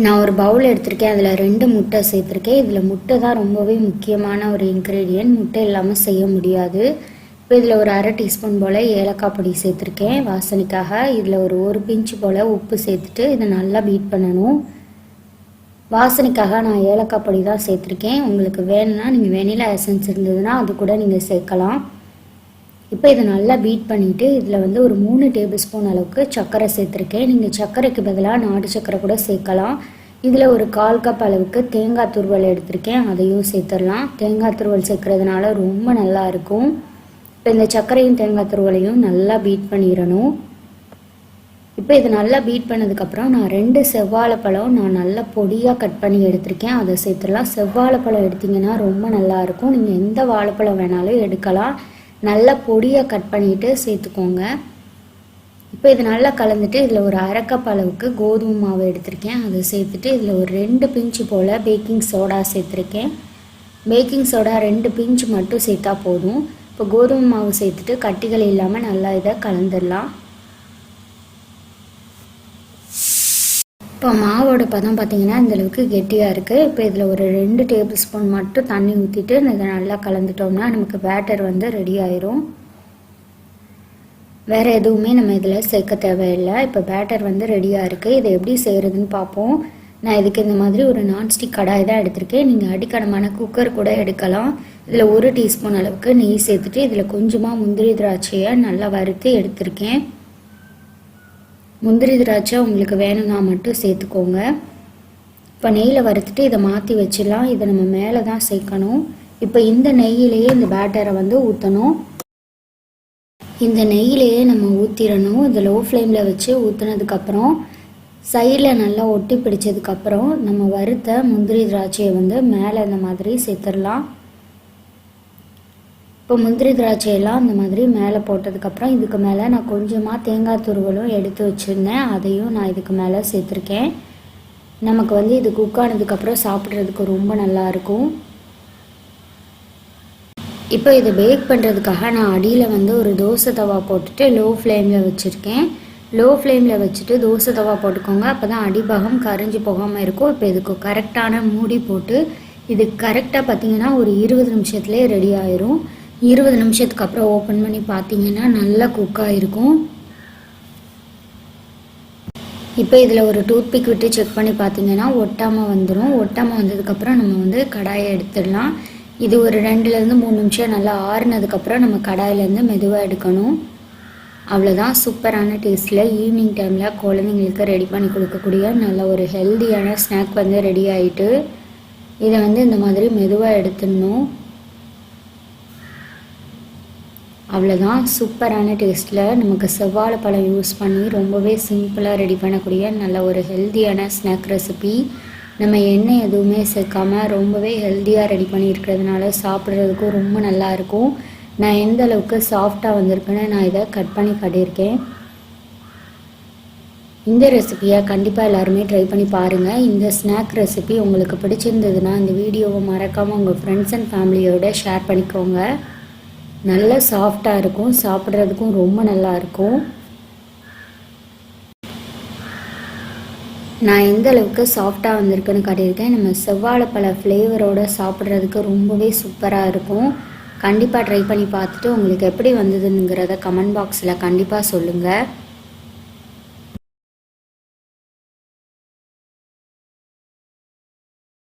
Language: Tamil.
நான் ஒரு பவுல் எடுத்திருக்கேன் அதில் ரெண்டு முட்டை சேர்த்துருக்கேன். இதில் முட்டை தான் ரொம்பவே முக்கியமான ஒரு இன்க்ரீடியன்ட் முட்டை இல்லாமல் செய்ய முடியாது. இப்போ இதில் ஒரு அரை டீஸ்பூன் போல் ஏலக்காய் பொடி சேர்த்துருக்கேன் வாசனைக்காக. இதில் ஒரு ஒரு பிஞ்சு போல் உப்பு சேர்த்துட்டு இதை நல்லா பீட் பண்ணணும். வாசனைக்காக நான் ஏலக்காய் பொடி தான் சேர்த்துருக்கேன். உங்களுக்கு வேணும்னா நீங்கள் வெனிலா எசன்ஸ் இருந்ததுன்னா அது கூட நீங்கள் சேர்க்கலாம். இப்போ இதை நல்லா பீட் பண்ணிவிட்டு இதில் வந்து ஒரு மூணு டேபிள் ஸ்பூன் அளவுக்கு சர்க்கரை சேர்த்துருக்கேன். நீங்கள் சர்க்கரைக்கு பதிலாக நாட்டு சர்க்கரை கூட சேர்க்கலாம். இதில் ஒரு கால் கப் அளவுக்கு தேங்காய் துருவல் எடுத்திருக்கேன். அதையும் சேர்த்துடலாம். தேங்காய் துருவல் சேர்க்கறதுனால ரொம்ப நல்லா இருக்கும். இப்போ இந்த சர்க்கரையும் தேங்காய் துருவலையும் நல்லா பீட் பண்ணிடணும். இப்போ இது நல்லா பீட் பண்ணதுக்கப்புறம் நான் ரெண்டு செவ்வாழைப்பழம் நான் நல்லா பொடியாக கட் பண்ணி எடுத்திருக்கேன். அதை சேர்த்துடலாம். செவ்வாழைப்பழம் எடுத்திங்கன்னா ரொம்ப நல்லாயிருக்கும் நீங்கள் எந்த வாழைப்பழம் வேணாலும் எடுக்கலாம். நல்லா பொடியாக கட் பண்ணிவிட்டு சேர்த்துக்கோங்க. இப்போ இது நல்லா கலந்துட்டு இதில் ஒரு அரைக்கப் அளவுக்கு கோதுமை மாவு எடுத்திருக்கேன். அதை சேர்த்துட்டு இதில் ஒரு ரெண்டு பிஞ்சு போல் பேக்கிங் சோடா சேர்த்துருக்கேன். பேக்கிங் சோடா ரெண்டு பிஞ்சு மட்டும் சேர்த்தா போதும். இப்போ கோதுமை மாவு சேர்த்துட்டு கட்டிகள் இல்லாமல் நல்லா இதை கலந்துடலாம். இப்போ மாவோட பதம் பார்த்தீங்கன்னா இந்த அளவுக்கு கெட்டியாக இருக்குது இப்போ இதில் ஒரு ரெண்டு டேபிள் ஸ்பூன் மட்டும் தண்ணி ஊற்றிட்டு இதை நல்லா கலந்துட்டோம்னா நமக்கு பேட்டர் வந்து ரெடி ஆயிரும். வேறு எதுவுமே நம்ம இதில் சேர்க்க தேவையில்லை. இப்போ பேட்டர் வந்து ரெடியாக இருக்குது இதை எப்படி செய்கிறதுன்னு பார்ப்போம் நான் இதுக்கு இந்த மாதிரி ஒரு நான்ஸ்டிக் கடாய் தான் எடுத்திருக்கேன். நீங்கள் அடிக்கடமான குக்கர் கூட எடுக்கலாம். இதில் ஒரு டீஸ்பூன் அளவுக்கு நெய் சேர்த்துட்டு இதில் கொஞ்சமாக முந்திரி திராட்சையை நல்லா வறுத்து எடுத்திருக்கேன். முந்திரி திராட்சை உங்களுக்கு வேணும்னா மட்டும் சேர்த்துக்கோங்க. இப்போ நெய்யில் வறுத்துட்டு இதை மாற்றி வச்சிடலாம். இதை நம்ம மேலே தான் சேர்க்கணும். இப்போ இந்த நெய்யிலேயே இந்த பேட்டரை வந்து ஊற்றணும் இந்த நெய்யிலேயே நம்ம ஊற்றிடணும் இந்த லோ ஃப்ளேமில் வச்சு ஊற்றுனதுக்கப்புறம் சைடில் நல்லா ஒட்டி பிடிச்சதுக்கப்புறம் நம்ம வறுத்த முந்திரி திராட்சையை வந்து மேலே இந்த மாதிரி சேர்த்துடலாம். இப்போ முந்திரி திராட்சையெல்லாம் அந்த மாதிரி மேலே போட்டதுக்கப்புறம் இதுக்கு மேலே நான் கொஞ்சமாக தேங்காய் துருவலும் எடுத்து வச்சுருந்தேன். அதையும் நான் இதுக்கு மேலே சேர்த்துருக்கேன். நமக்கு வந்து இது குக் ஆனதுக்கப்புறம் சாப்பிட்றதுக்கு ரொம்ப நல்லாயிருக்கும் இப்போ இதை பேக் பண்ணுறதுக்காக நான் அடியில் வந்து ஒரு தோசை தவா போட்டுட்டு லோ ஃப்ளேமில் வச்சுருக்கேன். லோ ஃப்ளேமில் வச்சுட்டு தோசை தவா போட்டுக்கோங்க. அப்போ தான் அடிபாகம் கரைஞ்சி போகாமல் இருக்கும். இப்போ இதுக்கு கரெக்டான மூடி போட்டு இது கரெக்டாக பார்த்தீங்கன்னா ஒரு இருபது நிமிஷத்துலேயே ரெடி ஆயிரும். இருபது நிமிஷத்துக்கு அப்புறம் ஓப்பன் பண்ணி பார்த்தீங்கன்னா நல்லா குக்காக இருக்கும் இப்போ இதில் ஒரு டூத்பிக் விட்டு செக் பண்ணி பார்த்தீங்கன்னா ஒட்டாமல் வந்துடும் ஒட்டாமல் வந்ததுக்கப்புறம் நம்ம வந்து கடாயை எடுத்துடலாம். இது ஒரு ரெண்டுலேருந்து மூணு நிமிஷம் நல்லா ஆறுனதுக்கப்புறம் நம்ம கடாயிலேருந்து மெதுவாக எடுக்கணும். அவ்வளோதான் சூப்பரான டேஸ்ட்டில் ஈவினிங் டைமில் குழந்தைங்களுக்கு ரெடி பண்ணி கொடுக்கக்கூடிய நல்ல ஒரு ஹெல்த்தியான ஸ்நாக் வந்து ரெடி ஆகிட்டு இதை வந்து இந்த மாதிரி மெதுவாக எடுத்துடணும். அவ்வளோதான் சூப்பரான டேஸ்ட்டில் நமக்கு செவ்வாழை பழம் யூஸ் பண்ணி ரொம்பவே சிம்பிளாக ரெடி பண்ணக்கூடிய நல்ல ஒரு ஹெல்த்தியான ஸ்நாக் ரெசிபி நம்ம எண்ணெய் எதுவுமே சேர்க்காமல் ரொம்பவே ஹெல்த்தியாக ரெடி பண்ணியிருக்கிறதுனால சாப்பிட்றதுக்கும் ரொம்ப நல்லாயிருக்கும் நான் எந்த அளவுக்கு சாஃப்டாக வந்திருக்குன்னு நான் இதை கட் பண்ணி காட்டியிருக்கேன். இந்த ரெசிபியை கண்டிப்பாக எல்லாருமே ட்ரை பண்ணி பாருங்கள் இந்த ஸ்நாக் ரெசிபி உங்களுக்கு பிடிச்சிருந்ததுன்னா இந்த வீடியோவை மறக்காமல் உங்கள் ஃப்ரெண்ட்ஸ் அண்ட் ஃபேமிலியோட ஷேர் பண்ணிக்கோங்க. நல்ல சாஃப்டாக இருக்கும். சாப்பிட்றதுக்கும் ரொம்ப நல்லா இருக்கும். நான் எந்த அளவுக்கு சாஃப்டாக வந்திருக்குன்னு காட்டியிருக்கேன். நம்ம செவ்வாழைப்பழ ஃப்ளேவரோட சாப்பிட்றதுக்கு ரொம்பவே சூப்பராக இருக்கும். கண்டிப்பாக ட்ரை பண்ணி பார்த்துட்டு உங்களுக்கு எப்படி வந்ததுங்கிறத கமெண்ட் பாக்ஸில் கண்டிப்பாக சொல்லுங்கள்